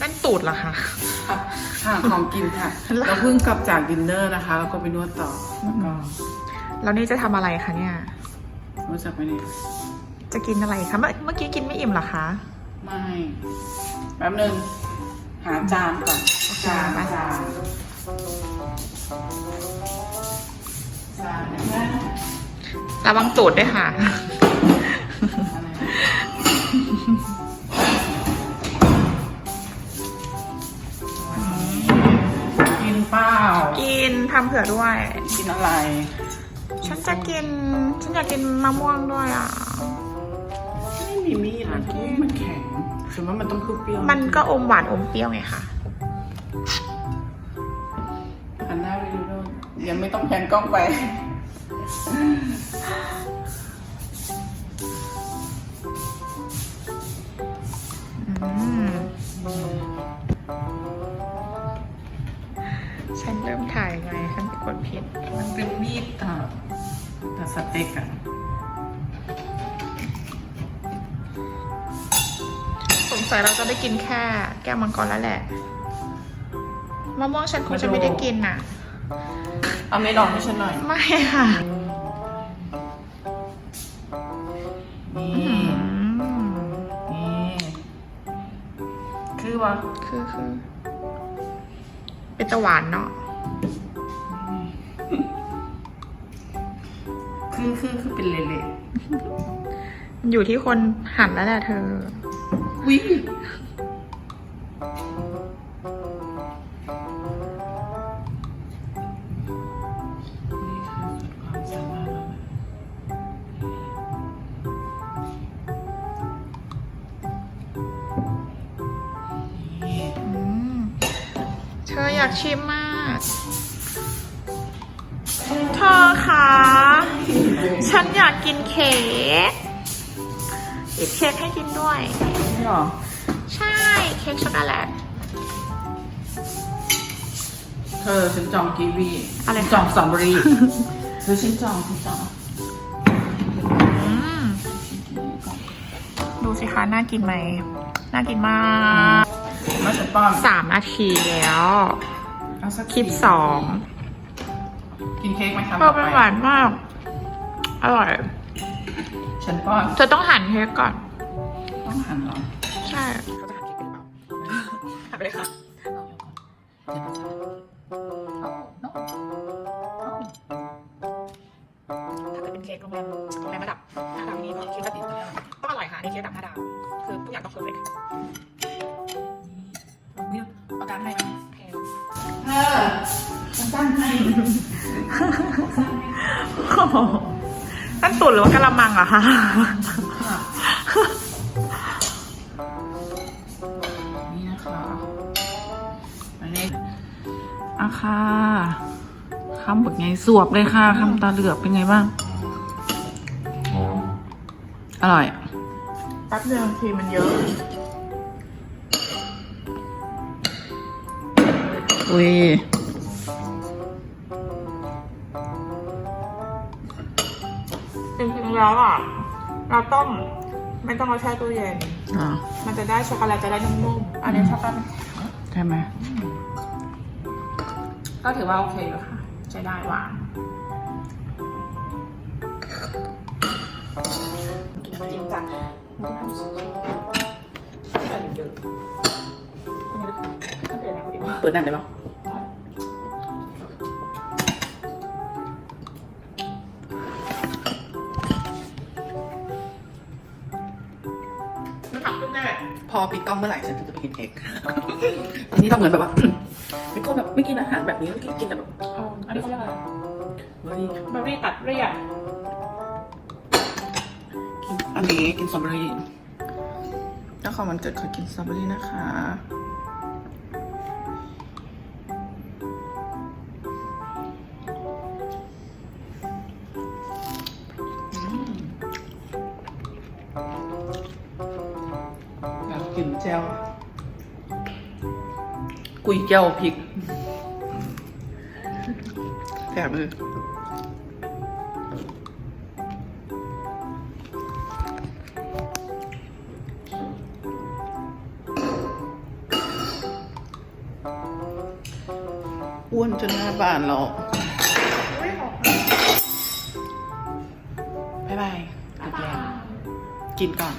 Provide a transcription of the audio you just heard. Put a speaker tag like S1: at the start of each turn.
S1: นั่นตูดเหรอคะ
S2: ค่ะของกินค่ะ เราเพิ่งกลับจากดินเนอร์นะคะ แล้วก็ไปนวดต่อแล้วก็
S1: แล้วนี่จะทำอะไรคะเนี่ย
S2: รู้จักไหมเนี่ย
S1: จะกินอะไรคะ เมื่อเมื่อกี้กินไม่อิ่มเหรอคะ
S2: ไม่แป๊บนึง หาจานก่อน
S1: จานไหม
S2: จานจานเนี่ยแม่
S1: ระวังตูดด้วยค่ะ ทำเผื่อด้วย
S2: กินอะไร
S1: ฉันจะกิน ฉันอยากกินมะม่วงด้วยอะ
S2: ไม่มีมีดนะที่มันแข็งฉันว่ามันต้องเปรี้ยวๆ
S1: มันก็อมหวานอมเปรี้ยวไงคะ
S2: หันหน้าไปดูด้วยยังไม่ต้องแพนกล้องไป
S1: อืม เป็
S2: นมีดอะแต่สเต็กอะ
S1: สงสัยเราจะได้กินแค่แก้วมังกรแล้วแหละมะม่วงฉันคงจะไม่ได้กินน่ะ
S2: เอาไม่ลองให้ฉันหน่อย
S1: ไม่ค่ะ
S2: นี่
S1: อืม
S2: นี่คือว่า
S1: คือคือ เป็นตะหวานเนาะ
S2: คือคือคือเป็นเละ
S1: อยู่ที่คนหั่นแล้วแหละเธอ
S2: ๆวินี่คือสุดความสามารถแล้วนะนี่
S1: อืมเธออยากชิมมาก ฉันอยากกินเค้กหยิบเค้กให้กินด้วย
S2: นี่หรอ
S1: ใช่เค้กช็อกโกแลต
S2: เธอฉันจองกีวี
S1: อะไรคะ
S2: จองสตรอเบอรี่เธอฉันจองฉันจอง
S1: อืมดูสิคะน่ากินไหมน่ากินมาก
S2: มาฉันป้อน
S1: สามนาทีแล้ว
S2: เอาสัก
S1: คลิปสอง
S2: กินเค้กไหมคะ
S1: เออเป็นหวานมาก อร่อย
S2: ฉันป้อน
S1: เธอต้องหั่นเค้กก่อน
S2: ต้องหั่นเหรอ
S1: ใช่เขาจะหั่นเค้กเป็นเปล่าหั่นไปเลยค่ะถ้าเกิดเป็นเค้กโรงแรมโรงแรมระดับห้าดาวนี้ก็เค้กระดับต้องอร่อยค่ะอันนี่เค้กระดับห้าดาว คือทุกอย่างต้องเพอร์เฟกต์
S2: ประกันให้ไหม
S1: โอเค
S2: เธอฉันตั้งให้
S1: นั่นตุ่นหรือว่ากะละมังเหรอคะ
S2: นี่นะคะอันนี้อาค่ะคำแบบไงสวบเลยค่ะคำตาเหลือกเป็นไงบ้าง อร่อย
S1: แป๊บนึงทีมันเยอะ
S2: อุ้ย
S1: จริง ๆแล้วอะเราต้องไม่ต้องเอาแช่ตู้เย็น
S2: อ่า
S1: มันจะได้ช็อกโกแลตจะได้นุ่มๆอันนี้ช็อกโกแลตมันแข็ง
S2: ใช่ไหม
S1: ก็ถือว่าโอเคแล้วค่ะใช้ได้หวานจริงจังไม่ต้องทำสุดแต่เยอะไม่เป็นไรคนเดียว
S2: เปิดนั่นได้ปะ พอปิดกล้องเมื่อไหร่ฉันถึงจะไปกินเค้กอันนี้เราเหมือนแบบว่าไม่ก็แบบไม่กินอาหารแบบนี้ไม่กินกินแต่แบบ
S1: เอาอันนี้เขาเรียกอะไร
S2: เฮ้ย
S1: เบอร์รี่ตัดเรียบ
S2: กินอันนี้กินสตรอเบอรี่แล้วของมันเกิดขอกินสตรอเบอรี่นะคะ จิ้มแจ่วกุยแจ่วพริกแถมเลยอ้วนจนหน้าบานหรอกบ๊ายบายกินก่อน